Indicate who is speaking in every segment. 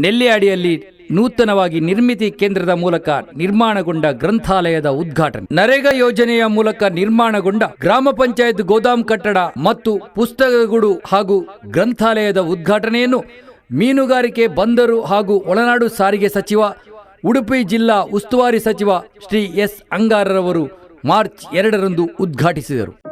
Speaker 1: ನೆಲ್ಯಾಡಿಯಲ್ಲಿ ನೂತನವಾಗಿ ನಿರ್ಮಿತಿ ಕೇಂದ್ರದ ಮೂಲಕ ನಿರ್ಮಾಣಗೊಂಡ ಗ್ರಂಥಾಲಯದ ಉದ್ಘಾಟನೆ. ನರೇಗಾ ಯೋಜನೆಯ ಮೂಲಕ ನಿರ್ಮಾಣಗೊಂಡ ಗ್ರಾಮ ಪಂಚಾಯತ್ ಗೋದಾಮ್ ಕಟ್ಟಡ ಮತ್ತು ಪುಸ್ತಕಗಳು ಹಾಗೂ ಗ್ರಂಥಾಲಯದ ಉದ್ಘಾಟನೆಯನ್ನು ಮೀನುಗಾರಿಕೆ ಬಂದರು ಹಾಗೂ ಒಳನಾಡು ಸಾರಿಗೆ ಸಚಿವ, ಉಡುಪಿ ಜಿಲ್ಲಾ ಉಸ್ತುವಾರಿ ಸಚಿವ ಶ್ರೀ ಎಸ್ ಅಂಗಾರರವರು ಮಾರ್ಚ್ ಎರಡರಂದು ಉದ್ಘಾಟಿಸಿದರು.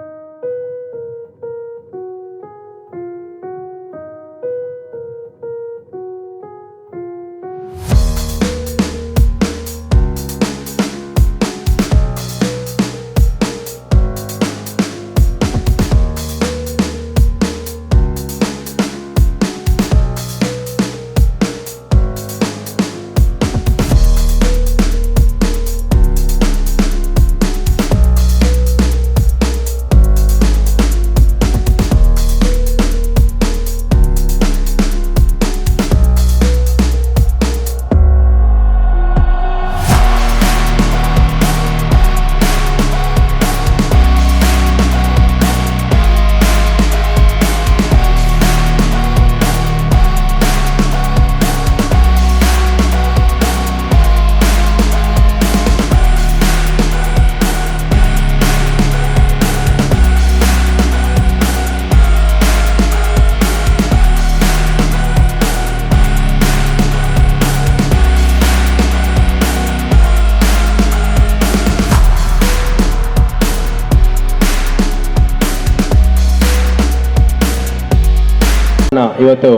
Speaker 2: ಇವತ್ತು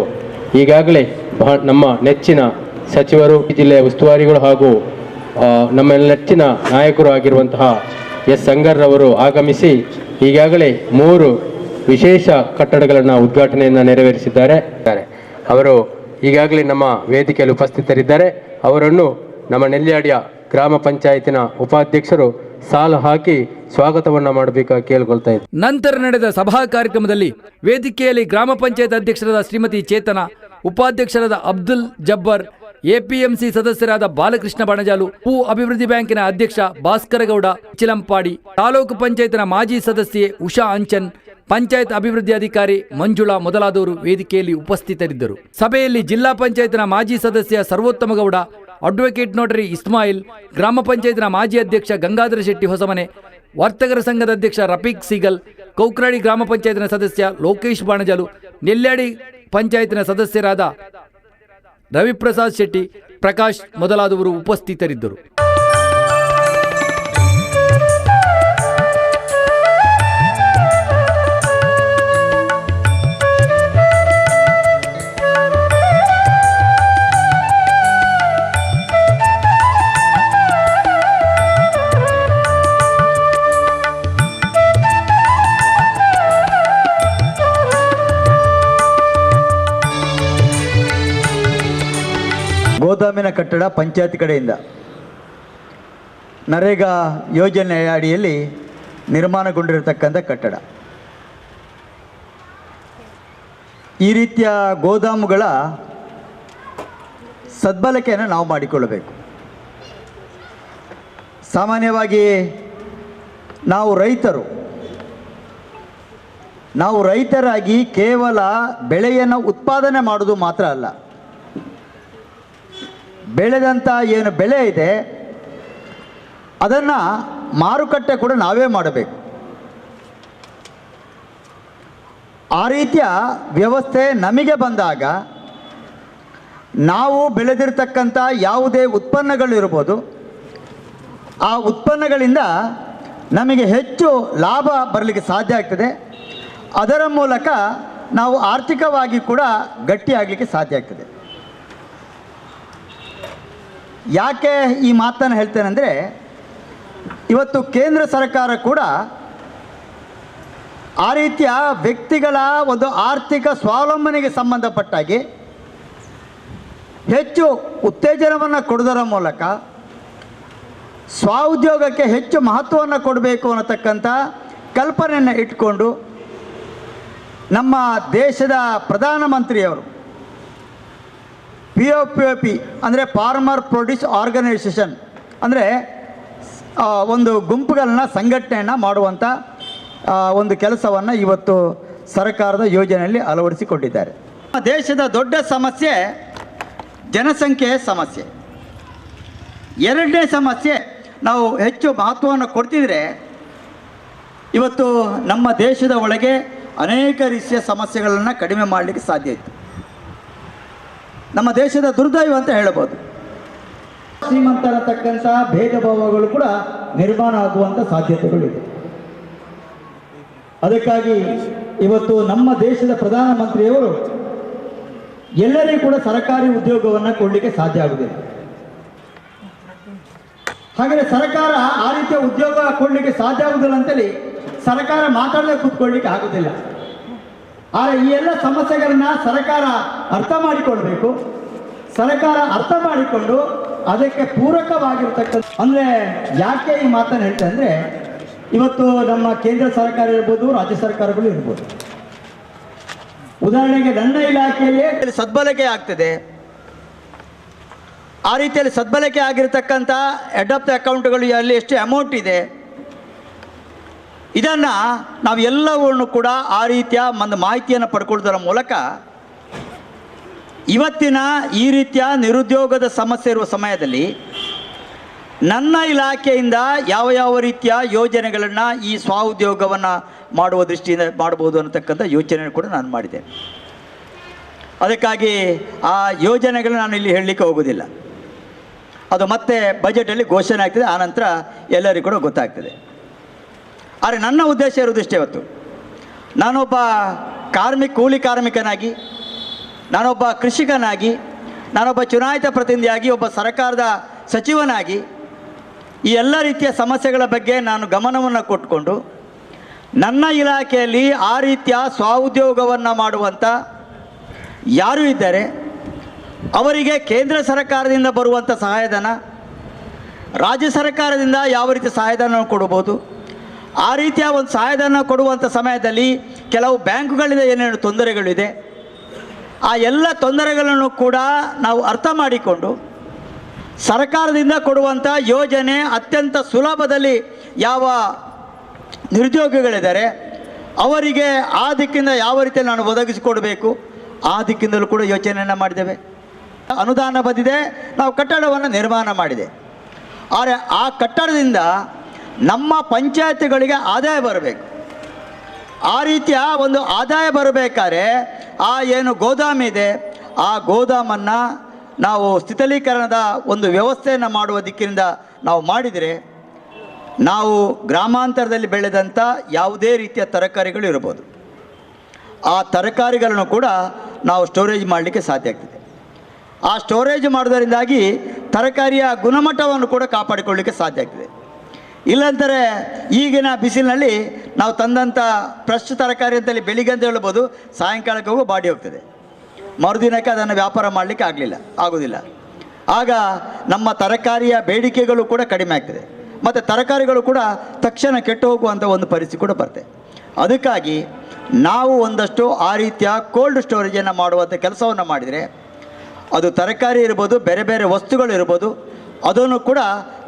Speaker 2: ಈಗಾಗಲೇ ಬಹ ನಮ್ಮ ನೆಚ್ಚಿನ ಸಚಿವರು ಜಿಲ್ಲೆಯ ಉಸ್ತುವಾರಿಗಳು ಹಾಗೂ ನಮ್ಮ ನೆಚ್ಚಿನ ನಾಯಕರು ಆಗಿರುವಂತಹ ಎಸ್ ಸಂಗರ್ರವರು ಆಗಮಿಸಿ ಈಗಾಗಲೇ ಮೂರು ವಿಶೇಷ ಕಟ್ಟಡಗಳನ್ನು ಉದ್ಘಾಟನೆಯನ್ನು ನೆರವೇರಿಸಿದ್ದಾರೆ. ಅವರು ಈಗಾಗಲೇ ನಮ್ಮ ವೇದಿಕೆಯಲ್ಲಿ ಉಪಸ್ಥಿತರಿದ್ದಾರೆ ಅವರನ್ನು ನಮ್ಮ ನೆಲ್ಯಾಡಿಯ ಗ್ರಾಮ ಪಂಚಾಯತಿನ ಉಪಾಧ್ಯಕ್ಷರು ಸಾಲು ಹಾಕಿ ಸ್ವಾಗತವನ್ನ ಮಾಡಬೇಕಾ ಕೇಳ್ಕೊಳ್ತಾ ಇದ್ದೆ.
Speaker 1: ನಂತರ ನಡೆದ ಸಭಾ ಕಾರ್ಯಕ್ರಮದಲ್ಲಿ ವೇದಿಕೆಯಲ್ಲಿ ಗ್ರಾಮ ಪಂಚಾಯತ್ ಅಧ್ಯಕ್ಷರಾದ ಶ್ರೀಮತಿ ಚೇತನ, ಉಪಾಧ್ಯಕ್ಷರಾದ ಅಬ್ದುಲ್ ಜಬ್ಬರ್, ಎಪಿಎಂಸಿ ಸದಸ್ಯರಾದ ಬಾಲಕೃಷ್ಣ ಬಣಜಾಲು ಭೂ ಅಭಿವೃದ್ಧಿ ಬ್ಯಾಂಕಿನ ಅಧ್ಯಕ್ಷ ಭಾಸ್ಕರಗೌಡ ಚಿಲಂಪಾಡಿ ತಾಲೂಕು ಪಂಚಾಯತ್ನ ಮಾಜಿ ಸದಸ್ಯೆ ಉಷಾ ಅಂಚನ್, ಪಂಚಾಯತ್ ಅಭಿವೃದ್ಧಿ ಅಧಿಕಾರಿ ಮಂಜುಳಾ ಮೊದಲಾದವರು ವೇದಿಕೆಯಲ್ಲಿ ಉಪಸ್ಥಿತರಿದ್ದರು. ಸಭೆಯಲ್ಲಿ ಜಿಲ್ಲಾ ಪಂಚಾಯತ್ನ ಮಾಜಿ ಸದಸ್ಯ ಸರ್ವೋತ್ತಮ ಗೌಡ ಅಡ್ವೊಕೇಟ್ ನೋಟರಿ ಇಸ್ಮಾಯಿಲ್, ಗ್ರಾಮ ಪಂಚಾಯತ್ನ ಮಾಜಿ ಅಧ್ಯಕ್ಷ ಗಂಗಾಧರ ಶೆಟ್ಟಿ ಹೊಸಮನೆ, ವರ್ತಕರ ಸಂಘದ ಅಧ್ಯಕ್ಷ ರಫೀಕ್ ಸಿಗಲ್, ಕೌಕ್ರಾಡಿ ಗ್ರಾಮ ಪಂಚಾಯತ್ನ ಸದಸ್ಯ ಲೋಕೇಶ್ ಬಾಣಜಾಲು, ನೆಲ್ಯಾಡಿ ಪಂಚಾಯತ್ನ ಸದಸ್ಯರಾದ ರವಿಪ್ರಸಾದ್ ಶೆಟ್ಟಿ, ಪ್ರಕಾಶ್ ಮೊದಲಾದವರು ಉಪಸ್ಥಿತರಿದ್ದರು.
Speaker 3: ಕಟ್ಟಡ ಪಂಚಾಯತ್ ಕಡೆಯಿಂದ ನರೇಗಾ ಯೋಜನೆ ಅಡಿಯಲ್ಲಿ ನಿರ್ಮಾಣಗೊಂಡಿರತಕ್ಕಂಥ ಕಟ್ಟಡ. ಈ ರೀತಿಯ ಗೋದಾಮುಗಳ ಸದ್ಬಳಕೆಯನ್ನು ನಾವು ಮಾಡಿಕೊಳ್ಳಬೇಕು. ಸಾಮಾನ್ಯವಾಗಿ ನಾವು ರೈತರು, ನಾವು ರೈತರಾಗಿ ಕೇವಲ ಬೆಳೆಯನ್ನು ಉತ್ಪಾದನೆ ಮಾಡೋದು ಮಾತ್ರ ಅಲ್ಲ ಬೆಳೆದಂಥ ಏನು ಬೆಳೆ ಇದೆ, ಅದನ್ನು ಮಾರುಕಟ್ಟೆ ಕೂಡ ನಾವೇ ಮಾಡಬೇಕು. ಆ ರೀತಿಯ ವ್ಯವಸ್ಥೆ ನಮಗೆ ಬಂದಾಗ ನಾವು ಬೆಳೆದಿರ್ತಕ್ಕಂಥ ಯಾವುದೇ ಉತ್ಪನ್ನಗಳಿರ್ಬೋದು ಆ ಉತ್ಪನ್ನಗಳಿಂದ ನಮಗೆ ಹೆಚ್ಚು ಲಾಭ ಬರಲಿಕ್ಕೆ ಸಾಧ್ಯ ಆಗ್ತದೆ. ಅದರ ಮೂಲಕ ನಾವು ಆರ್ಥಿಕವಾಗಿ ಕೂಡ ಗಟ್ಟಿಯಾಗಲಿಕ್ಕೆ ಸಾಧ್ಯ ಆಗ್ತದೆ. ಯಾಕೆ ಈ ಮಾತನ್ನು ಹೇಳ್ತೇನೆ ಅಂದರೆ ಇವತ್ತು ಕೇಂದ್ರ ಸರ್ಕಾರ ಕೂಡ ಆ ರೀತಿಯ ವ್ಯಕ್ತಿಗಳ ಒಂದು ಆರ್ಥಿಕ ಸ್ವಾವಲಂಬನೆಗೆ ಸಂಬಂಧಪಟ್ಟಾಗಿ ಹೆಚ್ಚು ಉತ್ತೇಜನವನ್ನು ಕೊಡುವುದರ ಮೂಲಕ ಸ್ವಉದ್ಯೋಗಕ್ಕೆ ಹೆಚ್ಚು ಮಹತ್ವವನ್ನು ಕೊಡಬೇಕು ಅನ್ನತಕ್ಕಂಥ ಕಲ್ಪನೆಯನ್ನು ಇಟ್ಕೊಂಡು ನಮ್ಮ ದೇಶದ ಪ್ರಧಾನಮಂತ್ರಿಯವರು P O P O P ಅಂದರೆ ಫಾರ್ಮರ್ ಪ್ರೊಡ್ಯೂಸ್ ಆರ್ಗನೈಸೇಷನ್ ಅಂದರೆ ಒಂದು ಗುಂಪುಗಳನ್ನ, ಸಂಘಟನೆಯನ್ನು ಮಾಡುವಂಥ ಒಂದು ಕೆಲಸವನ್ನು ಇವತ್ತು ಸರ್ಕಾರದ ಯೋಜನೆಯಲ್ಲಿ ಅಳವಡಿಸಿಕೊಂಡಿದ್ದಾರೆ. ನಮ್ಮ ದೇಶದ ದೊಡ್ಡ ಸಮಸ್ಯೆ, ಜನಸಂಖ್ಯೆಯ ಸಮಸ್ಯೆ. ಎರಡನೇ ಸಮಸ್ಯೆ, ನಾವು ಹೆಚ್ಚು ಮಹತ್ವವನ್ನು ಕೊಡ್ತಿದ್ರೆ, ಇವತ್ತು ನಮ್ಮ ದೇಶದ ಒಳಗೆ ಅನೇಕ ರೀತಿಯ ಸಮಸ್ಯೆಗಳನ್ನು ಕಡಿಮೆ ಮಾಡಲಿಕ್ಕೆ ಸಾಧ್ಯ ಇತ್ತು. ನಮ್ಮ ದೇಶದ ದುರ್ದೈವ ಅಂತ ಹೇಳಬಹುದು. ಶ್ರೀಮಂತರತಕ್ಕಂಥ ಭೇದ ಭಾವಗಳು ಕೂಡ ನಿರ್ಮಾಣ ಆಗುವಂಥ ಸಾಧ್ಯತೆಗಳಿದೆ. ಅದಕ್ಕಾಗಿ ಇವತ್ತು ನಮ್ಮ ದೇಶದ ಪ್ರಧಾನಮಂತ್ರಿಯವರು ಎಲ್ಲರಿಗೂ ಕೂಡ ಸರಕಾರಿ ಉದ್ಯೋಗವನ್ನು ಕೊಡಲಿಕ್ಕೆ ಸಾಧ್ಯ ಆಗುವುದಿಲ್ಲ ಹಾಗೆ ಸರ್ಕಾರ ಆ ರೀತಿಯ ಉದ್ಯೋಗ ಕೊಡಲಿಕ್ಕೆ ಸಾಧ್ಯ ಆಗುವುದಿಲ್ಲ ಅಂತೇಳಿ ಸರ್ಕಾರ ಮಾತಾಡದೆ ಕೂತ್ಕೊಳ್ಳಿಕ್ಕೆ ಆಗುದಿಲ್ಲ. ಆದರೆ ಈ ಎಲ್ಲ ಸಮಸ್ಯೆಗಳನ್ನ ಸರ್ಕಾರ ಅರ್ಥ ಮಾಡಿಕೊಳ್ಬೇಕು. ಸರ್ಕಾರ ಅರ್ಥ ಮಾಡಿಕೊಂಡು ಅದಕ್ಕೆ ಪೂರಕವಾಗಿರ್ತಕ್ಕಂಥ ಅಂದರೆ ಯಾಕೆ ಈ ಮಾತನ್ನು ಹೇಳ್ತೇನೆ ಅಂದರೆ, ಇವತ್ತು ನಮ್ಮ ಕೇಂದ್ರ ಸರ್ಕಾರ ಇರ್ಬೋದು, ರಾಜ್ಯ ಸರ್ಕಾರಗಳು ಇರ್ಬೋದು. ಉದಾಹರಣೆಗೆ ನನ್ನ ಇಲಾಖೆಯಲ್ಲಿ ಸದ್ಬಳಕೆ ಆಗ್ತದೆ. ಆ ರೀತಿಯಲ್ಲಿ ಸದ್ಬಳಕೆ ಆಗಿರತಕ್ಕಂಥ ಹೆಡ್ ಆಫ್ ದ ಅಕೌಂಟ್ಗಳು ಅಲ್ಲಿ ಎಷ್ಟು ಅಮೌಂಟ್ ಇದೆ. ಇದನ್ನು ನಾವೆಲ್ಲವನ್ನು ಕೂಡ ಆ ರೀತಿಯ ಒಂದು ಮಾಹಿತಿಯನ್ನು ಪಡ್ಕೊಳ್ಳೋದರ ಮೂಲಕ ಇವತ್ತಿನ ಈ ರೀತಿಯ ನಿರುದ್ಯೋಗದ ಸಮಸ್ಯೆ ಇರುವ ಸಮಯದಲ್ಲಿ ನನ್ನ ಇಲಾಖೆಯಿಂದ ಯಾವ ಯಾವ ರೀತಿಯ ಯೋಜನೆಗಳನ್ನು ಈ ಸ್ವಉದ್ಯೋಗವನ್ನು ಮಾಡುವ ದೃಷ್ಟಿಯಿಂದ ಮಾಡಬಹುದು ಅನ್ನತಕ್ಕಂಥ ಯೋಚನೆ ಕೂಡ ನಾನು ಮಾಡಿದೆ. ಅದಕ್ಕಾಗಿ ಆ ಯೋಜನೆಗಳು ನಾನು ಇಲ್ಲಿ ಹೇಳಲಿಕ್ಕೆ ಹೋಗೋದಿಲ್ಲ ಅದು ಮತ್ತೆ ಬಜೆಟಲ್ಲಿ ಘೋಷಣೆ ಆಗ್ತದೆ, ಆನಂತರ ಎಲ್ಲರಿಗೂ ಕೂಡ ಗೊತ್ತಾಗ್ತದೆ. ಆದರೆ ನನ್ನ ಉದ್ದೇಶ ಇರುವುದಿಷ್ಟೇ ಇವತ್ತು. ನಾನೊಬ್ಬ ಕಾರ್ಮಿಕ, ಕೂಲಿ ಕಾರ್ಮಿಕನಾಗಿ, ನಾನೊಬ್ಬ ಕೃಷಿಕನಾಗಿ, ನಾನೊಬ್ಬ ಚುನಾಯಿತ ಪ್ರತಿನಿಧಿಯಾಗಿ, ಒಬ್ಬ ಸರ್ಕಾರದ ಸಚಿವನಾಗಿ ಈ ಎಲ್ಲ ರೀತಿಯ ಸಮಸ್ಯೆಗಳ ಬಗ್ಗೆ ನಾನು ಗಮನವನ್ನು ಕೊಟ್ಟುಕೊಂಡು ನನ್ನ ಇಲಾಖೆಯಲ್ಲಿ ಆ ರೀತಿಯ ಸ್ವಉದ್ಯೋಗವನ್ನು ಮಾಡುವಂಥ ಯಾರು ಇದ್ದಾರೆ, ಅವರಿಗೆ ಕೇಂದ್ರ ಸರ್ಕಾರದಿಂದ ಬರುವಂಥ ಸಹಾಯಧನ, ರಾಜ್ಯ ಸರ್ಕಾರದಿಂದ ಯಾವ ರೀತಿ ಸಹಾಯಧನ ಕೊಡಬಹುದು ಆ ರೀತಿಯ ಒಂದು ಸಹಾಯಧನ ಕೊಡುವಂಥ ಸಮಯದಲ್ಲಿ ಕೆಲವು ಬ್ಯಾಂಕುಗಳಿಂದ ಏನೇನು ತೊಂದರೆಗಳಿದೆ. ಆ ಎಲ್ಲ ತೊಂದರೆಗಳನ್ನು ಕೂಡ ನಾವು ಅರ್ಥ ಮಾಡಿಕೊಂಡು ಸರ್ಕಾರದಿಂದ ಕೊಡುವಂಥ ಯೋಜನೆ ಅತ್ಯಂತ ಸುಲಭದಲ್ಲಿ ಯಾವ ನಿರುದ್ಯೋಗಿಗಳಿದ್ದಾರೆ, ಅವರಿಗೆ ಆ ದಿಕ್ಕಿಂದ ಯಾವ ರೀತಿಯಲ್ಲಿ ನಾನು ಒದಗಿಸಿಕೊಡಬೇಕು, ಆ ದಿಕ್ಕಿಂದಲೂ ಕೂಡ ಯೋಚನೆಯನ್ನು ಮಾಡಿದ್ದೇವೆ. ಅನುದಾನ ಬಂದಿದೆ, ನಾವು ಕಟ್ಟಡವನ್ನು ನಿರ್ಮಾಣ ಮಾಡಿದೆ. ಆದರೆ ಆ ಕಟ್ಟಡದಿಂದ ನಮ್ಮ ಪಂಚಾಯತ್ಗಳಿಗೆ ಆದಾಯ ಬರಬೇಕು. ಆ ರೀತಿಯ ಒಂದು ಆದಾಯ ಬರಬೇಕಾದ್ರೆ ಆ ಏನು ಗೋದಾಮಿದೆ ಆ ಗೋದಾಮನ್ನು ನಾವು ಸ್ಥಿತಲೀಕರಣದ ಒಂದು ವ್ಯವಸ್ಥೆಯನ್ನು ಮಾಡುವ ದಿಕ್ಕಿನಿಂದ ನಾವು ಮಾಡಿದರೆ ನಾವು ಗ್ರಾಮಾಂತರದಲ್ಲಿ ಬೆಳೆದಂಥ ಯಾವುದೇ ರೀತಿಯ ತರಕಾರಿಗಳು ಇರ್ಬೋದು. ಆ ತರಕಾರಿಗಳನ್ನು ಕೂಡ ನಾವು ಸ್ಟೋರೇಜ್ ಮಾಡಲಿಕ್ಕೆ ಸಾಧ್ಯ ಆಗ್ತದೆ. ಆ ಸ್ಟೋರೇಜ್ ಮಾಡೋದರಿಂದಾಗಿ ತರಕಾರಿಯ ಗುಣಮಟ್ಟವನ್ನು ಕೂಡ ಕಾಪಾಡಿಕೊಳ್ಳಲಿಕ್ಕೆ ಸಾಧ್ಯ ಆಗ್ತದೆ. ಇಲ್ಲಾಂದರೆ ಈಗಿನ ಬಿಸಿಲಿನಲ್ಲಿ ನಾವು ತಂದಂಥ ಫ್ರೆಶ್ ತರಕಾರಿ ಅಂತೇಳಿ ಬೆಳಿಗ್ಗೆ ಅಂತ ಹೇಳ್ಬೋದು, ಸಾಯಂಕಾಲಕ್ಕೆ ಬಾಡಿ ಹೋಗ್ತದೆ. ಮರುದಿನಕ್ಕೆ ಅದನ್ನು ವ್ಯಾಪಾರ ಮಾಡಲಿಕ್ಕೆ ಆಗಲಿಲ್ಲ, ಆಗೋದಿಲ್ಲ. ಆಗ ನಮ್ಮ ತರಕಾರಿಯ ಬೇಡಿಕೆಗಳು ಕೂಡ ಕಡಿಮೆ ಆಗ್ತದೆ. ಮತ್ತು ತರಕಾರಿಗಳು ಕೂಡ ತಕ್ಷಣ ಕೆಟ್ಟು ಹೋಗುವಂಥ ಒಂದು ಪರಿಸ್ಥಿತಿ ಕೂಡ ಬರ್ತದೆ ಅದಕ್ಕಾಗಿ ನಾವು ಒಂದಷ್ಟು ಆ ರೀತಿಯ ಕೋಲ್ಡ್ ಸ್ಟೋರೇಜನ್ನು ಮಾಡುವಂಥ ಕೆಲಸವನ್ನು ಮಾಡಿದರೆ ಅದು ತರಕಾರಿ ಇರ್ಬೋದು, ಬೇರೆ ಬೇರೆ ವಸ್ತುಗಳು ಇರ್ಬೋದು ಅದನ್ನು ಕೂಡ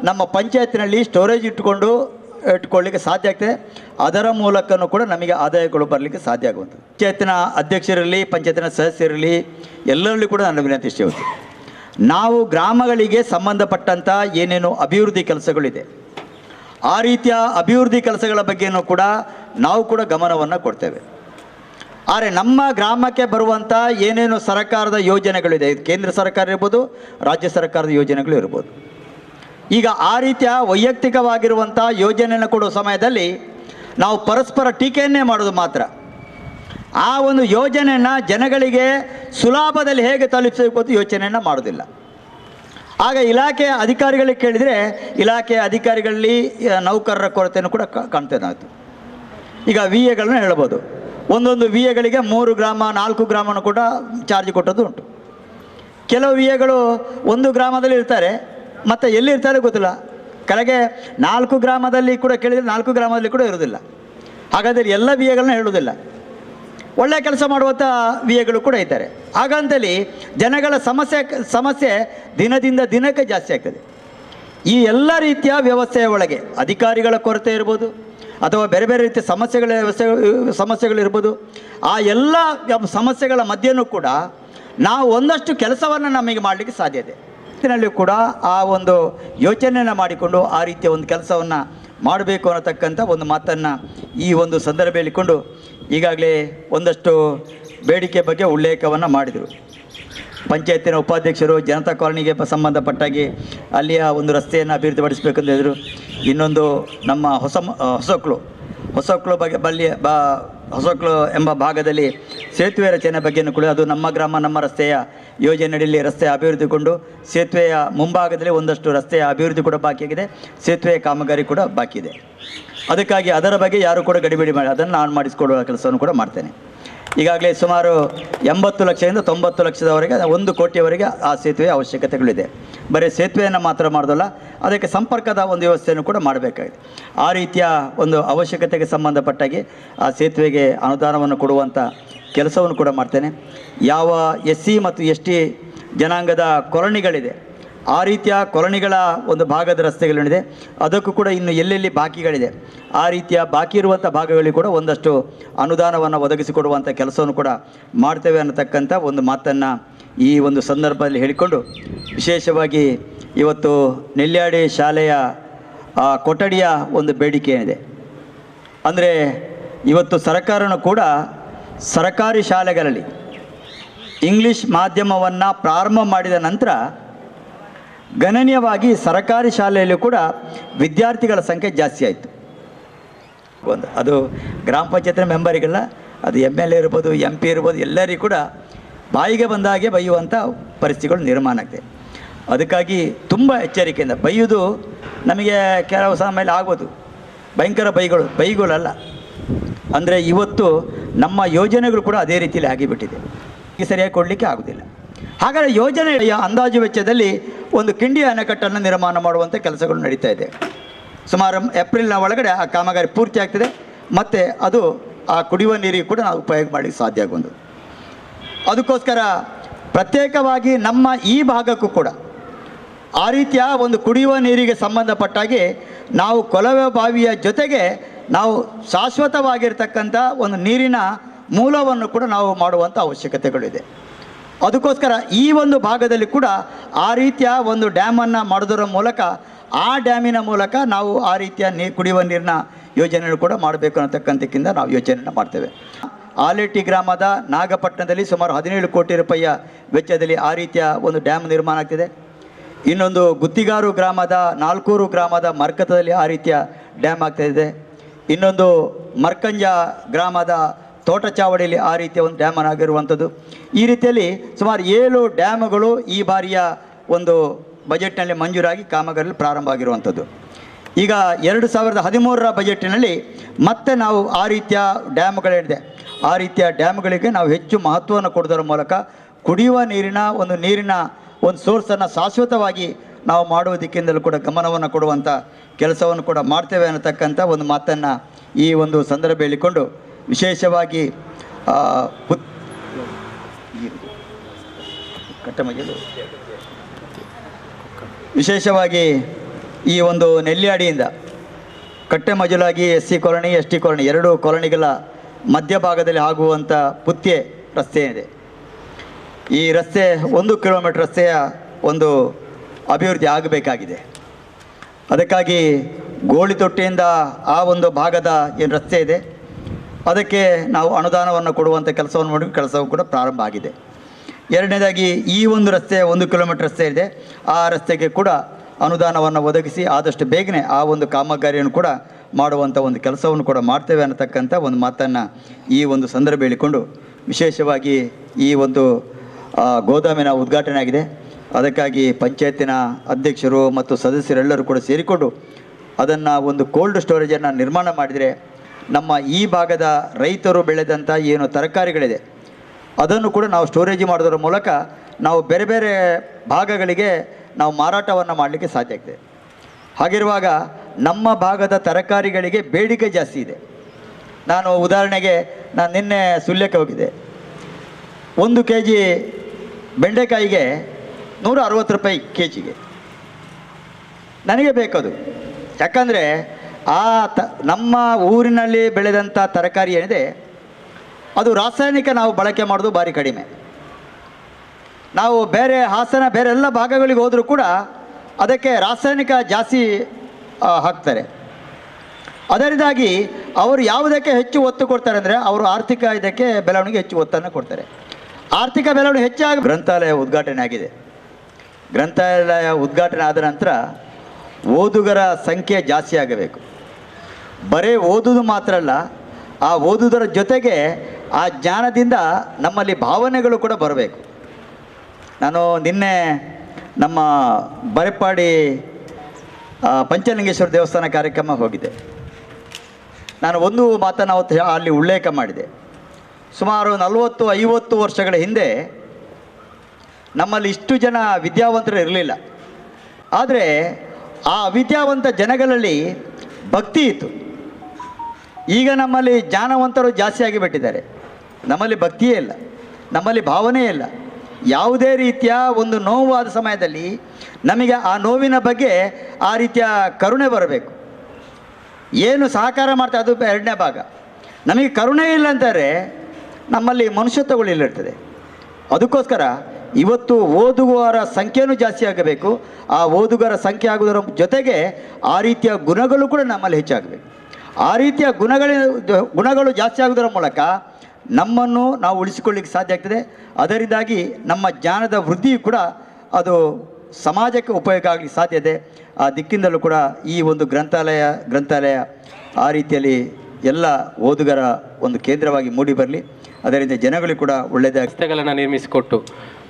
Speaker 3: ನಮ್ಮ ಪಂಚಾಯತಿನಲ್ಲಿ ಸ್ಟೋರೇಜ್ ಇಟ್ಟುಕೊಂಡು ಇಟ್ಕೊಳ್ಳಿಕ್ಕೆ ಸಾಧ್ಯ ಆಗ್ತದೆ. ಅದರ ಮೂಲಕನೂ ಕೂಡ ನಮಗೆ ಆದಾಯಗಳು ಬರಲಿಕ್ಕೆ ಸಾಧ್ಯ ಆಗುವಂಥದ್ದು. ಪಂಚಾಯತಿನ ಅಧ್ಯಕ್ಷರಿರಲಿ, ಪಂಚಾಯತಿನ ಸದಸ್ಯರಿರಲಿ, ಎಲ್ಲರಲ್ಲಿ ಕೂಡ ನನ್ನ ವಿನಂತಿ ಹೊತ್ತು ನಾವು ಗ್ರಾಮಗಳಿಗೆ ಸಂಬಂಧಪಟ್ಟಂಥ ಏನೇನು ಅಭಿವೃದ್ಧಿ ಕೆಲಸಗಳಿದೆ. ಆ ರೀತಿಯ ಅಭಿವೃದ್ಧಿ ಕೆಲಸಗಳ ಬಗ್ಗೆಯೂ ಕೂಡ ನಾವು ಕೂಡ ಗಮನವನ್ನು ಕೊಡ್ತೇವೆ. ಆದರೆ ನಮ್ಮ ಗ್ರಾಮಕ್ಕೆ ಬರುವಂಥ ಏನೇನು ಸರ್ಕಾರದ ಯೋಜನೆಗಳಿದೆ? ಕೇಂದ್ರ ಸರ್ಕಾರ ಇರ್ಬೋದು, ರಾಜ್ಯ ಸರ್ಕಾರದ ಯೋಜನೆಗಳು ಇರ್ಬೋದು. ಈಗ ಆ ರೀತಿಯ ವೈಯಕ್ತಿಕವಾಗಿರುವಂಥ ಯೋಜನೆಯನ್ನು ಕೊಡುವ ಸಮಯದಲ್ಲಿ ನಾವು ಪರಸ್ಪರ ಟೀಕೆಯನ್ನೇ ಮಾಡೋದು ಮಾತ್ರ. ಆ ಒಂದು ಯೋಜನೆಯನ್ನು ಜನಗಳಿಗೆ ಸುಲಭದಲ್ಲಿ ಹೇಗೆ ತಲುಪಿಸಬೇಕು ಅಂತ ಯೋಚನೆಯನ್ನು ಮಾಡೋದಿಲ್ಲ. ಆಗ ಇಲಾಖೆಯ ಅಧಿಕಾರಿಗಳಿಗೆ ಕೇಳಿದರೆ, ಇಲಾಖೆಯ ಅಧಿಕಾರಿಗಳಲ್ಲಿ ನೌಕರರ ಕೊರತೆಯನ್ನು ಕೂಡ ಕಾಣ್ತೇನಾಯಿತು. ಈಗ ವಿ ಎಗಳನ್ನ ಹೇಳ್ಬೋದು. ಒಂದೊಂದು ವಿ ಎಗಳಿಗೆ ಮೂರು ಗ್ರಾಮ, ನಾಲ್ಕು ಗ್ರಾಮನ ಕೂಡ ಚಾರ್ಜ್ ಕೊಟ್ಟದ್ದು ಉಂಟು. ಕೆಲವು ವಿ ಎಗಳು ಒಂದು ಗ್ರಾಮದಲ್ಲಿ ಇರ್ತಾರೆ, ಮತ್ತು ಎಲ್ಲಿ ಇರ್ತಾರೆ ಗೊತ್ತಿಲ್ಲ. ಕೆಳಗೆ ನಾಲ್ಕು ಗ್ರಾಮದಲ್ಲಿ ಕೂಡ ಕೇಳಿದರೆ ನಾಲ್ಕು ಗ್ರಾಮದಲ್ಲಿ ಕೂಡ ಇರೋದಿಲ್ಲ ಹಾಗಾದರೆ ಎಲ್ಲ ವಿ ಎಗಳನ್ನ ಹೇಳುವುದಿಲ್ಲ. ಒಳ್ಳೆಯ ಕೆಲಸ ಮಾಡುವಂಥ ವಿ ಎಗಳು ಕೂಡ ಇದ್ದಾರೆ. ಹಾಗಂತೇಳಿ ಜನಗಳ ಸಮಸ್ಯೆ ಸಮಸ್ಯೆ ದಿನದಿಂದ ದಿನಕ್ಕೆ ಜಾಸ್ತಿ ಆಗ್ತದೆ. ಈ ಎಲ್ಲ ರೀತಿಯ ವ್ಯವಸ್ಥೆಯ ಒಳಗೆ ಅಧಿಕಾರಿಗಳ ಕೊರತೆ ಇರ್ಬೋದು ಅಥವಾ ಬೇರೆ ಬೇರೆ ರೀತಿಯ ಸಮಸ್ಯೆಗಳ ಸಮಸ್ಯೆಗಳಿರ್ಬೋದು, ಆ ಎಲ್ಲ ಸಮಸ್ಯೆಗಳ ಮಧ್ಯೆಯೂ ಕೂಡ ನಾವು ಒಂದಷ್ಟು ಕೆಲಸವನ್ನು ನಮಗೆ ಮಾಡಲಿಕ್ಕೆ ಇದೆ. ಇದರಲ್ಲಿ ಕೂಡ ಆ ಒಂದು ಯೋಚನೆಯನ್ನು ಮಾಡಿಕೊಂಡು ಆ ರೀತಿಯ ಒಂದು ಕೆಲಸವನ್ನು ಮಾಡಬೇಕು ಅನ್ನತಕ್ಕಂಥ ಒಂದು ಮಾತನ್ನು ಈ ಒಂದು ಸಂದರ್ಭ ಹೇಳಿಕೊಂಡು ಈಗಾಗಲೇ ಒಂದಷ್ಟು ಬೇಡಿಕೆ ಬಗ್ಗೆ ಉಲ್ಲೇಖವನ್ನು ಮಾಡಿದರು. ಪಂಚಾಯತಿನ ಉಪಾಧ್ಯಕ್ಷರು, ಜನತಾ ಕಾಲೋನಿಗೆ ಸಂಬಂಧಪಟ್ಟಾಗಿ ಅಲ್ಲಿಯ ಒಂದು ರಸ್ತೆಯನ್ನು ಅಭಿವೃದ್ಧಿಪಡಿಸಬೇಕಂತ ಹೇಳಿದರು. ಇನ್ನೊಂದು ನಮ್ಮ ಹೊಸ ಹೊಸಕ್ಳು. ಹೊಸಕ್ಳು ಬಗ್ಗೆ ಬಲ್ಲಿ ಬಾ, ಹೊಸಕ್ಳು ಎಂಬ ಭಾಗದಲ್ಲಿ ಸೇತುವೆ ರಚನೆ ಬಗ್ಗೆಯೂ ಕೂಡ ಅದು ನಮ್ಮ ಗ್ರಾಮ, ನಮ್ಮ ರಸ್ತೆಯ ಯೋಜನೆಯಲ್ಲಿ ರಸ್ತೆ ಅಭಿವೃದ್ಧಿಗೊಂಡು ಸೇತುವೆಯ ಮುಂಭಾಗದಲ್ಲಿ ಒಂದಷ್ಟು ರಸ್ತೆಯ ಅಭಿವೃದ್ಧಿ ಕೂಡ ಬಾಕಿಯಾಗಿದೆ ಸೇತುವೆಯ ಕಾಮಗಾರಿ ಕೂಡ ಬಾಕಿ ಇದೆ. ಅದಕ್ಕಾಗಿ ಅದರ ಬಗ್ಗೆ ಯಾರು ಕೂಡ ಗಡಿಬಿಡಿ ಮಾಡಿ, ಅದನ್ನು ನಾನು ಮಾಡಿಸಿಕೊಡುವ ಕೆಲಸವನ್ನು ಕೂಡ ಮಾಡ್ತೇನೆ. ಈಗಾಗಲೇ ಸುಮಾರು ಎಂಬತ್ತು ಲಕ್ಷದಿಂದ ತೊಂಬತ್ತು ಲಕ್ಷದವರೆಗೆ, ಒಂದು ಕೋಟಿಯವರೆಗೆ ಆ ಸೇತುವೆ ಅವಶ್ಯಕತೆಗಳಿದೆ. ಬರೀ ಸೇತುವೆಯನ್ನು ಮಾತ್ರ ಮಾಡೋದಲ್ಲ ಅದಕ್ಕೆ ಸಂಪರ್ಕದ ಒಂದು ವ್ಯವಸ್ಥೆಯನ್ನು ಕೂಡ ಮಾಡಬೇಕಾಗಿದೆ. ಆ ರೀತಿಯ ಒಂದು ಅವಶ್ಯಕತೆಗೆ ಸಂಬಂಧಪಟ್ಟಾಗಿ ಆ ಸೇತುವೆಗೆ ಅನುದಾನವನ್ನು ಕೊಡುವಂಥ ಕೆಲಸವನ್ನು ಕೂಡ ಮಾಡ್ತೇನೆ. ಯಾವ ಎಸ್ ಸಿ ಮತ್ತು ಎಸ್ ಟಿ ಜನಾಂಗದ ಕೊರಣಿಗಳಿದೆ, ಆ ರೀತಿಯ ಕೊರಣಿಗಳ ಒಂದು ಭಾಗದ ರಸ್ತೆಗಳಿದೆ ಅದಕ್ಕೂ ಕೂಡ ಇನ್ನು ಎಲ್ಲೆಲ್ಲಿ ಬಾಕಿಗಳಿದೆ, ಆ ರೀತಿಯ ಬಾಕಿ ಇರುವಂಥ ಭಾಗಗಳಿಗೆ ಕೂಡ ಒಂದಷ್ಟು ಅನುದಾನವನ್ನು ಒದಗಿಸಿಕೊಡುವಂಥ ಕೆಲಸವನ್ನು ಕೂಡ ಮಾಡ್ತೇವೆ ಅನ್ನತಕ್ಕಂಥ ಒಂದು ಮಾತನ್ನು ಈ ಒಂದು ಸಂದರ್ಭದಲ್ಲಿ ಹೇಳಿಕೊಂಡು ವಿಶೇಷವಾಗಿ ಇವತ್ತು ನೆಲ್ಯಾಡಿ ಶಾಲೆಯ ಆ, ಕೊಠಡಿಯ ಒಂದು ಬೇಡಿಕೆ ಏನಿದೆ? ಅಂದರೆ ಇವತ್ತು ಸರ್ಕಾರನೂ ಕೂಡ ಸರ್ಕಾರಿ ಶಾಲೆಗಳಲ್ಲಿ ಇಂಗ್ಲೀಷ್ ಮಾಧ್ಯಮವನ್ನು ಪ್ರಾರಂಭ ಮಾಡಿದ ನಂತರ ಗಣನೀಯವಾಗಿ ಸರ್ಕಾರಿ ಶಾಲೆಯಲ್ಲೂ ಕೂಡ ವಿದ್ಯಾರ್ಥಿಗಳ ಸಂಖ್ಯೆ ಜಾಸ್ತಿ ಆಯಿತು. ಒಂದು ಅದು ಗ್ರಾಮ ಪಂಚಾಯತ್ ಮೆಂಬರಿಗೆಲ್ಲ ಅದು ಎಂ ಎಲ್ ಎ ಇರ್ಬೋದು ಎಂ ಪಿ ಇರ್ಬೋದು ಎಲ್ಲರಿಗೂ ಕೂಡ ಬಾಯಿಗೆ ಬಂದಾಗೆ ಬೈಯುವಂಥ ಪರಿಸ್ಥಿತಿಗಳು ನಿರ್ಮಾಣ ಆಗ್ತದೆ. ಅದಕ್ಕಾಗಿ ತುಂಬ ಎಚ್ಚರಿಕೆಯಿಂದ ಬೈಯೋದು ನಮಗೆ ಕೆಲವು ಸಮಯ ಆಗೋದು. ಭಯಂಕರ ಬೈಗಳು, ಬೈಗಳಲ್ಲ. ಅಂದರೆ ಇವತ್ತು ನಮ್ಮ ಯೋಜನೆಗಳು ಕೂಡ ಅದೇ ರೀತಿಯಲ್ಲಿ ಆಗಿಬಿಟ್ಟಿದೆ. ಸರಿಯಾಗಿ ಕೊಡಲಿಕ್ಕೆ ಆಗೋದಿಲ್ಲ. ಹಾಗಾದರೆ ಯೋಜನೆಯ ಅಂದಾಜು ವೆಚ್ಚದಲ್ಲಿ ಒಂದು ಕಿಂಡಿ ಅಣೆಕಟ್ಟನ್ನು ನಿರ್ಮಾಣ ಮಾಡುವಂಥ ಕೆಲಸಗಳು ನಡೀತಾ ಇದೆ. ಸುಮಾರು ಏಪ್ರಿಲ್ನ ಒಳಗಡೆ ಆ ಕಾಮಗಾರಿ ಪೂರ್ತಿ ಆಗ್ತದೆ. ಮತ್ತು ಅದು ಆ ಕುಡಿಯುವ ನೀರಿಗೆ ಕೂಡ ನಾವು ಉಪಯೋಗ ಮಾಡಲಿಕ್ಕೆ ಸಾಧ್ಯ ಆಗುವುದು ಅದಕ್ಕೋಸ್ಕರ ಪ್ರತ್ಯೇಕವಾಗಿ ನಮ್ಮ ಈ ಭಾಗಕ್ಕೂ ಕೂಡ ಆ ರೀತಿಯ ಒಂದು ಕುಡಿಯುವ ನೀರಿಗೆ ಸಂಬಂಧಪಟ್ಟಾಗಿ ನಾವು ಕೊಲವೆ ಬಾವಿಯ ಜೊತೆಗೆ ನಾವು ಶಾಶ್ವತವಾಗಿರ್ತಕ್ಕಂಥ ಒಂದು ನೀರಿನ ಮೂಲವನ್ನು ಕೂಡ ನಾವು ಮಾಡುವಂಥ ಅವಶ್ಯಕತೆಗಳಿದೆ. ಅದಕ್ಕೋಸ್ಕರ ಈ ಒಂದು ಭಾಗದಲ್ಲಿ ಕೂಡ ಆ ರೀತಿಯ ಒಂದು ಡ್ಯಾಮನ್ನು ಮಾಡೋದರ ಮೂಲಕ ಆ ಡ್ಯಾಮಿನ ಮೂಲಕ ನಾವು ಆ ರೀತಿಯ ನೀ, ಕುಡಿಯುವ ನೀರಿನ ಯೋಜನೆಯನ್ನು ಕೂಡ ಮಾಡಬೇಕು ಅನ್ನತಕ್ಕಂಥಕ್ಕಿಂತ ನಾವು ಯೋಜನೆಯನ್ನು ಮಾಡ್ತೇವೆ. ಆಲೇಟಿ ಗ್ರಾಮದ ನಾಗಪಟ್ಟಣದಲ್ಲಿ ಸುಮಾರು ಹದಿನೇಳು ಕೋಟಿ ರೂಪಾಯಿಯ ವೆಚ್ಚದಲ್ಲಿ ಆ ರೀತಿಯ ಒಂದು ಡ್ಯಾಮ್ ನಿರ್ಮಾಣ ಆಗ್ತಿದೆ. ಇನ್ನೊಂದು ಗುತ್ತಿಗಾರು ಗ್ರಾಮದ ನಾಲ್ಕೂರು ಗ್ರಾಮದ ಮರ್ಕತದಲ್ಲಿ ಆ ರೀತಿಯ ಡ್ಯಾಮ್ ಆಗ್ತಾಯಿದೆ ಇನ್ನೊಂದು ಮರ್ಕಂಜ ಗ್ರಾಮದ ತೋಟ ಚಾವಡಿಯಲ್ಲಿ ಆ ರೀತಿಯ ಒಂದು ಡ್ಯಾಮ್ ಆಗಿರುವಂಥದ್ದು. ಈ ರೀತಿಯಲ್ಲಿ ಸುಮಾರು ಏಳು ಡ್ಯಾಮ್ಗಳು ಈ ಬಾರಿಯ ಒಂದು ಬಜೆಟ್ನಲ್ಲಿ ಮಂಜೂರಾಗಿ ಕಾಮಗಾರಿ ಪ್ರಾರಂಭ ಆಗಿರುವಂಥದ್ದು. ಈಗ ಎರಡು ಸಾವಿರದ ಹದಿಮೂರರ ಬಜೆಟ್ಟಿನಲ್ಲಿ ಮತ್ತೆ ನಾವು ಆ ರೀತಿಯ ಡ್ಯಾಮ್ಗಳಿದೆ. ಆ ರೀತಿಯ ಡ್ಯಾಮ್ಗಳಿಗೆ ನಾವು ಹೆಚ್ಚು ಮಹತ್ವವನ್ನು ಕೊಡೋದರ ಮೂಲಕ ಕುಡಿಯುವ ನೀರಿನ ಒಂದು ನೀರಿನ ಒಂದು ಸೋರ್ಸನ್ನು ಶಾಶ್ವತವಾಗಿ ನಾವು ಮಾಡುವುದಕ್ಕಿಂತಲೂ ಕೂಡ ಗಮನವನ್ನು ಕೊಡುವಂಥ ಕೆಲಸವನ್ನು ಕೂಡ ಮಾಡ್ತೇವೆ ಅನ್ನತಕ್ಕಂಥ ಒಂದು ಮಾತನ್ನು ಈ ಒಂದು ಸಂದರ್ಭ ಹೇಳಿಕೊಂಡು ವಿಶೇಷವಾಗಿ ವಿಶೇಷವಾಗಿ ಈ ಒಂದು ನೆಲ್ಲಿಯಾಡಿಯಿಂದ ಕಟ್ಟೆ ಮಜಲಾಗಿ S C colony, S T colony, ಎರಡು ಕಾಲೋನಿಗಳ ಮಧ್ಯಭಾಗದಲ್ಲಿ ಆಗುವಂಥ ಪುತ್ಯೆ ರಸ್ತೆ ಇದೆ. ಈ ರಸ್ತೆ ಒಂದು ಕಿಲೋಮೀಟರ್ ರಸ್ತೆಯ ಒಂದು ಅಭಿವೃದ್ಧಿ ಆಗಬೇಕಾಗಿದೆ. ಅದಕ್ಕಾಗಿ ಗೋಳಿತೊಟ್ಟಿಯಿಂದ ಆ ಒಂದು ಭಾಗದ ಏನು ರಸ್ತೆ ಇದೆ, ಅದಕ್ಕೆ ನಾವು ಅನುದಾನವನ್ನು ಕೊಡುವಂಥ ಕೆಲಸವನ್ನು ಮಾಡಿ, ಕೆಲಸವೂ ಕೂಡ ಪ್ರಾರಂಭ ಆಗಿದೆ. ಎರಡನೇದಾಗಿ ಈ ಒಂದು ರಸ್ತೆ ಒಂದು ಕಿಲೋಮೀಟರ್ ರಸ್ತೆ ಇದೆ, ಆ ರಸ್ತೆಗೆ ಕೂಡ ಅನುದಾನವನ್ನು ಒದಗಿಸಿ ಆದಷ್ಟು ಬೇಗನೆ ಆ ಒಂದು ಕಾಮಗಾರಿಯನ್ನು ಕೂಡ ಮಾಡುವಂಥ ಒಂದು ಕೆಲಸವನ್ನು ಕೂಡ ಮಾಡ್ತೇವೆ ಅನ್ನತಕ್ಕಂಥ ಒಂದು ಮಾತನ್ನು ಈ ಒಂದು ಸಂದರ್ಭ ಹೇಳಿಕೊಂಡು ವಿಶೇಷವಾಗಿ ಈ ಒಂದು ಗೋದಾಮಿನ ಉದ್ಘಾಟನೆ ಆಗಿದೆ. ಅದಕ್ಕಾಗಿ ಪಂಚಾಯತಿನ ಅಧ್ಯಕ್ಷರು ಮತ್ತು ಸದಸ್ಯರೆಲ್ಲರೂ ಕೂಡ ಸೇರಿಕೊಂಡು ಅದನ್ನು ಒಂದು ಕೋಲ್ಡ್ ಸ್ಟೋರೇಜನ್ನು ನಿರ್ಮಾಣ ಮಾಡಿದರೆ ನಮ್ಮ ಈ ಭಾಗದ ರೈತರು ಬೆಳೆದಂಥ ಏನು ತರಕಾರಿಗಳಿದೆ, ಅದನ್ನು ಕೂಡ ನಾವು ಸ್ಟೋರೇಜ್ ಮಾಡೋದ್ರ ಮೂಲಕ ನಾವು ಬೇರೆ ಬೇರೆ ಭಾಗಗಳಿಗೆ ನಾವು ಮಾರಾಟವನ್ನು ಮಾಡಲಿಕ್ಕೆ ಸಾಧ್ಯ ಆಗ್ತದೆ. ಹಾಗಿರುವಾಗ ನಮ್ಮ ಭಾಗದ ತರಕಾರಿಗಳಿಗೆ ಬೇಡಿಕೆ ಜಾಸ್ತಿ ಇದೆ. ನಾನು ಉದಾಹರಣೆಗೆ, ನಾನು ನಿನ್ನೆ ಸುಲ್ಯಕ್ಕೆ ಹೋಗಿದ್ದೆ. ಒಂದು ಕೆ ಜಿ ಬೆಂಡೆಕಾಯಿಗೆ ನೂರ ಅರವತ್ತು ರೂಪಾಯಿ ಕೆ ಜಿಗೆ ನನಗೆ ಬೇಕದು. ಯಾಕಂದರೆ, ಆ ತ, ನಮ್ಮ ಊರಿನಲ್ಲಿ ಬೆಳೆದಂಥ ತರಕಾರಿ ಏನಿದೆ, ಅದು ರಾಸಾಯನಿಕ ನಾವು ಬಳಕೆ ಮಾಡೋದು ಭಾರಿ ಕಡಿಮೆ. ನಾವು ಬೇರೆ ಹಾಸನ ಬೇರೆ ಎಲ್ಲ ಭಾಗಗಳಿಗೆ ಹೋದರೂ ಕೂಡ ಅದಕ್ಕೆ ರಾಸಾಯನಿಕ ಜಾಸ್ತಿ ಹಾಕ್ತಾರೆ. ಅದರಿಂದಾಗಿ ಅವರು ಯಾವುದಕ್ಕೆ ಹೆಚ್ಚು ಒತ್ತು ಕೊಡ್ತಾರೆ ಅಂದರೆ ಅವರು ಆರ್ಥಿಕ ಇದಕ್ಕೆ ಬೆಳವಣಿಗೆ ಹೆಚ್ಚು ಒತ್ತನ್ನು ಕೊಡ್ತಾರೆ. ಆರ್ಥಿಕ ಬೆಳವಣಿಗೆ ಹೆಚ್ಚಾಗಿ ಗ್ರಂಥಾಲಯ ಉದ್ಘಾಟನೆ ಆಗಿದೆ. ಗ್ರಂಥಾಲಯ ಉದ್ಘಾಟನೆ ಆದ ನಂತರ ಓದುಗರ ಸಂಖ್ಯೆ ಜಾಸ್ತಿ ಆಗಬೇಕು. ಬರೀ ಓದುವುದು ಮಾತ್ರ ಅಲ್ಲ, ಆ ಓದುವುದರ ಜೊತೆಗೆ ಆ ಜ್ಞಾನದಿಂದ ನಮ್ಮಲ್ಲಿ ಭಾವನೆಗಳು ಕೂಡ ಬರಬೇಕು. ನಾನು ನಿನ್ನೆ ನಮ್ಮ ಬರೆಪಾಡಿ ಪಂಚಲಿಂಗೇಶ್ವರ ದೇವಸ್ಥಾನ ಕಾರ್ಯಕ್ರಮ ಹೋಗಿದೆ. ನಾನು ಒಂದು ಮಾತನ್ನು ಅವತ್ತು ಅಲ್ಲಿ ಉಲ್ಲೇಖ ಮಾಡಿದೆ. ಸುಮಾರು ನಲವತ್ತು, ಐವತ್ತು ವರ್ಷಗಳ ಹಿಂದೆ ನಮ್ಮಲ್ಲಿ ಇಷ್ಟು ಜನ ವಿದ್ಯಾವಂತರು ಇರಲಿಲ್ಲ. ಆದರೆ ಆ ವಿದ್ಯಾವಂತ ಜನಗಳಲ್ಲಿ ಭಕ್ತಿ ಇತ್ತು. ಈಗ ನಮ್ಮಲ್ಲಿ ಜ್ಞಾನವಂತರು ಜಾಸ್ತಿ ಆಗಿಬಿಟ್ಟಿದ್ದಾರೆ. ನಮ್ಮಲ್ಲಿ ಭಕ್ತಿಯೇ ಇಲ್ಲ. ನಮ್ಮಲ್ಲಿ ಭಾವನೆ ಇಲ್ಲ. ಯಾವುದೇ ರೀತಿಯ ಒಂದು ನೋವಾದ ಸಮಯದಲ್ಲಿ ನಮಗೆ ಆ ನೋವಿನ ಬಗ್ಗೆ ಆ ರೀತಿಯ ಕರುಣೆ ಬರಬೇಕು. ಏನು ಸಹಕಾರ ಮಾಡ್ತಾ ಅದು ಎರಡನೇ ಭಾಗ. ನಮಗೆ ಕರುಣೆ ಇಲ್ಲ ಅಂತಾರೆ ನಮ್ಮಲ್ಲಿ ಮನುಷ್ಯತ್ವಗಳಿಲ್ಲಿರ್ತದೆ ಅದಕ್ಕೋಸ್ಕರ ಇವತ್ತು ಓದುವವರ ಸಂಖ್ಯೆಯೂ ಜಾಸ್ತಿ ಆಗಬೇಕು. ಆ ಓದುಗರ ಸಂಖ್ಯೆ ಆಗುವುದರ ಜೊತೆಗೆ ಆ ರೀತಿಯ ಗುಣಗಳು ಕೂಡ ನಮ್ಮಲ್ಲಿ ಹೆಚ್ಚಾಗಬೇಕು. ಆ ರೀತಿಯ ಗುಣಗಳ ಗುಣಗಳು ಜಾಸ್ತಿ ಆಗುವುದರ ಮೂಲಕ ನಮ್ಮನ್ನು ನಾವು ಉಳಿಸಿಕೊಳ್ಳಿಕ್ಕೆ ಸಾಧ್ಯ ಆಗ್ತದೆ. ಅದರಿಂದಾಗಿ ನಮ್ಮ ಜ್ಞಾನದ ವೃದ್ಧಿಯು ಕೂಡ ಅದು ಸಮಾಜಕ್ಕೆ ಉಪಯೋಗ ಆಗಲಿ ಸಾಧ್ಯತೆ ಆ ದಿಕ್ಕಿಂದಲೂ ಕೂಡ ಈ ಒಂದು ಗ್ರಂಥಾಲಯ ಗ್ರಂಥಾಲಯ ಆ ರೀತಿಯಲ್ಲಿ ಎಲ್ಲ ಓದುಗರ ಒಂದು ಕೇಂದ್ರವಾಗಿ ಮೂಡಿ ಬರಲಿ. ಅದರಿಂದ ಜನಗಳಿಗೆ ಕೂಡ ಒಳ್ಳೆಯದೇ
Speaker 2: ರಸ್ತೆಗಳನ್ನು ನಿರ್ಮಿಸಿಕೊಟ್ಟು,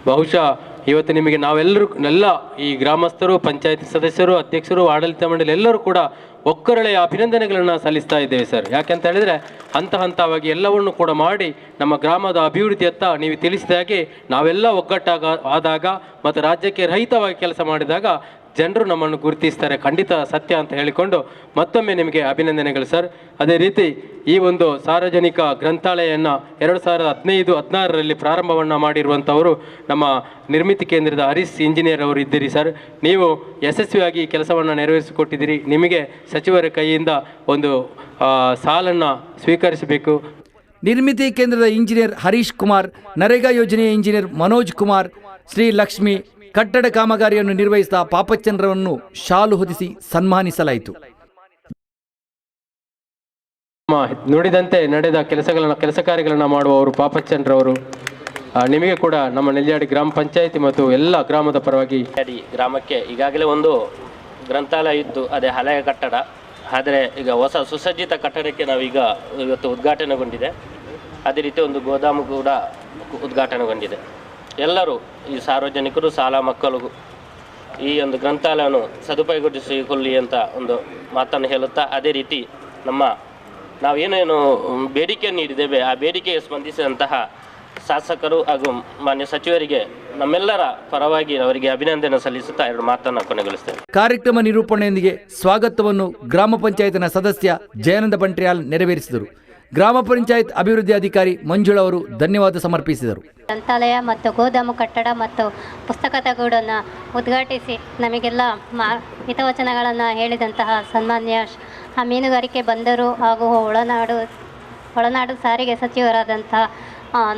Speaker 2: ಬಹುಶಃ ಇವತ್ತು ನಿಮಗೆ ನಾವೆಲ್ಲರೂ, ಎಲ್ಲ ಈ ಗ್ರಾಮಸ್ಥರು, ಪಂಚಾಯತ್ ಸದಸ್ಯರು, ಅಧ್ಯಕ್ಷರು, ಆಡಳಿತ ಮಂಡಳಿ ಎಲ್ಲರೂ ಕೂಡ ಒಕ್ಕರಳೆಯ ಅಭಿನಂದನೆಗಳನ್ನು ಸಲ್ಲಿಸ್ತಾ ಇದ್ದೇವೆ ಸರ್. ಯಾಕೆಂತ ಹೇಳಿದರೆ, ಹಂತ ಹಂತವಾಗಿ ಎಲ್ಲವನ್ನು ಕೂಡ ಮಾಡಿ ನಮ್ಮ ಗ್ರಾಮದ ಅಭಿವೃದ್ಧಿಯತ್ತ ನೀವು ತಿಳಿಸಿದ ಹಾಗೆ ನಾವೆಲ್ಲ ಒಗ್ಗಟ್ಟಾಗ, ಆದಾಗ ಮತ್ತು ರಾಜ್ಯಕ್ಕೆ ರಹಿತವಾಗಿ ಕೆಲಸ ಮಾಡಿದಾಗ ಜನರು ನಮ್ಮನ್ನು ಗುರುತಿಸ್ತಾರೆ. ಖಂಡಿತ ಸತ್ಯ ಅಂತ ಹೇಳಿಕೊಂಡು ಮತ್ತೊಮ್ಮೆ ನಿಮಗೆ ಅಭಿನಂದನೆಗಳು ಸರ್. ಅದೇ ರೀತಿ ಈ ಒಂದು ಸಾರ್ವಜನಿಕ ಗ್ರಂಥಾಲಯವನ್ನು ಎರಡು ಸಾವಿರದ ಹದಿನೈದು, ಹದಿನಾರರಲ್ಲಿ ಪ್ರಾರಂಭವನ್ನು ಮಾಡಿರುವಂಥವರು ನಮ್ಮ ನಿರ್ಮಿತಿ ಕೇಂದ್ರದ ಹರೀಶ್ ಇಂಜಿನಿಯರ್ ಅವರು ಇದ್ದೀರಿ ಸರ್. ನೀವು ಯಶಸ್ವಿಯಾಗಿ ಕೆಲಸವನ್ನು ನೆರವೇರಿಸಿಕೊಟ್ಟಿದ್ದೀರಿ. ನಿಮಗೆ ಸಚಿವರ ಕೈಯಿಂದ ಒಂದು ಸಾಲನ್ನು ಸ್ವೀಕರಿಸಬೇಕು.
Speaker 1: ನಿರ್ಮಿತಿ ಕೇಂದ್ರದ ಇಂಜಿನಿಯರ್ ಹರೀಶ್ ಕುಮಾರ್, ನರೇಗಾ ಯೋಜನೆಯ ಇಂಜಿನಿಯರ್ ಮನೋಜ್ ಕುಮಾರ್, ಶ್ರೀ ಲಕ್ಷ್ಮಿ ಕಟ್ಟಡ ಕಾಮಗಾರಿಯನ್ನು ನಿರ್ವಹಿಸಿದ ಪಾಪಚಂದ್ರವನ್ನು ಶಾಲು ಹೊದಿಸಿ ಸನ್ಮಾನಿಸಲಾಯಿತು.
Speaker 2: ನುಡಿದಂತೆ ನಡೆದ ಕೆಲಸಗಳನ್ನು, ಕೆಲಸ ಕಾರ್ಯಗಳನ್ನು ಮಾಡುವವರು ಪಾಪಚಂದ್ರವರು ನಿಮಗೆ ಕೂಡ ನಮ್ಮ ನೆಲ್ಯಾಡಿ ಗ್ರಾಮ ಪಂಚಾಯಿತಿ ಮತ್ತು ಎಲ್ಲ ಗ್ರಾಮದ ಪರವಾಗಿ
Speaker 4: ಗ್ರಾಮಕ್ಕೆ ಈಗಾಗಲೇ ಒಂದು ಗ್ರಂಥಾಲಯ ಇದ್ದು ಅದೇ ಹಳೆಯ ಕಟ್ಟಡ. ಆದರೆ ಈಗ ಹೊಸ ಸುಸಜ್ಜಿತ ಕಟ್ಟಡಕ್ಕೆ ನಾವೀಗ ಇವತ್ತು ಉದ್ಘಾಟನೆಗೊಂಡಿದೆ. ಅದೇ ರೀತಿ ಒಂದು ಗೋದಾಮು ಕೂಡ ಉದ್ಘಾಟನೆಗೊಂಡಿದೆ. ಎಲ್ಲರೂ, ಈ ಸಾರ್ವಜನಿಕರು, ಶಾಲಾ ಮಕ್ಕಳಿಗೂ ಈ ಒಂದು ಗ್ರಂಥಾಲಯವನ್ನು ಸದುಪಯೋಗಿಸಿಕೊಳ್ಳಿ ಅಂತ ಒಂದು ಮಾತನ್ನು ಹೇಳುತ್ತಾ ಅದೇ ರೀತಿ ನಮ್ಮ ನಾವು ಏನೇನು ಬೇಡಿಕೆ ನೀಡಿದ್ದೇವೆ, ಆ ಬೇಡಿಕೆಗೆ ಸ್ಪಂದಿಸಿದಂತಹ ಶಾಸಕರು ಹಾಗೂ ಮಾನ್ಯ ಸಚಿವರಿಗೆ ನಮ್ಮೆಲ್ಲರ ಪರವಾಗಿ ಅವರಿಗೆ ಅಭಿನಂದನೆ ಸಲ್ಲಿಸುತ್ತಾ ಎರಡು ಮಾತನ್ನು ಕೊನೆಗೊಳಿಸುತ್ತೇವೆ
Speaker 1: ಕಾರ್ಯಕ್ರಮ ನಿರೂಪಣೆಯೊಂದಿಗೆ ಸ್ವಾಗತವನ್ನು ಗ್ರಾಮ ಪಂಚಾಯತ್ನ ಸದಸ್ಯ ಜಯಾನಂದ ಬಂಟ್ರಿಯಾಲ್ ನೆರವೇರಿಸಿದರು. ಗ್ರಾಮ ಪಂಚಾಯತ್ ಅಭಿವೃದ್ಧಿ ಅಧಿಕಾರಿ ಮಂಜುಳ ಅವರು ಧನ್ಯವಾದ ಸಮರ್ಪಿಸಿದರು.
Speaker 5: ಗ್ರಂಥಾಲಯ ಮತ್ತು ಗೋದಾಮು ಕಟ್ಟಡ ಮತ್ತು ಪುಸ್ತಕದ ಗೂಡನ್ನು ಉದ್ಘಾಟಿಸಿ ನಮಗೆಲ್ಲ ಹಿತವಚನಗಳನ್ನು ಹೇಳಿದಂತಹ ಸನ್ಮಾನ್ಯ ಆ ಮೀನುಗಾರಿಕೆ ಬಂದರು ಹಾಗೂ ಒಳನಾಡು ಒಳನಾಡು ಸಾರಿಗೆ ಸಚಿವರಾದಂತಹ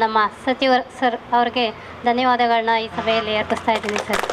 Speaker 5: ನಮ್ಮ ಸಚಿವ ಸರ್ ಅವ್ರಿಗೆ ಧನ್ಯವಾದಗಳನ್ನ ಈ ಸಭೆಯಲ್ಲಿ ಅರ್ಪಿಸ್ತಾ ಇದ್ದೀನಿ ಸರ್.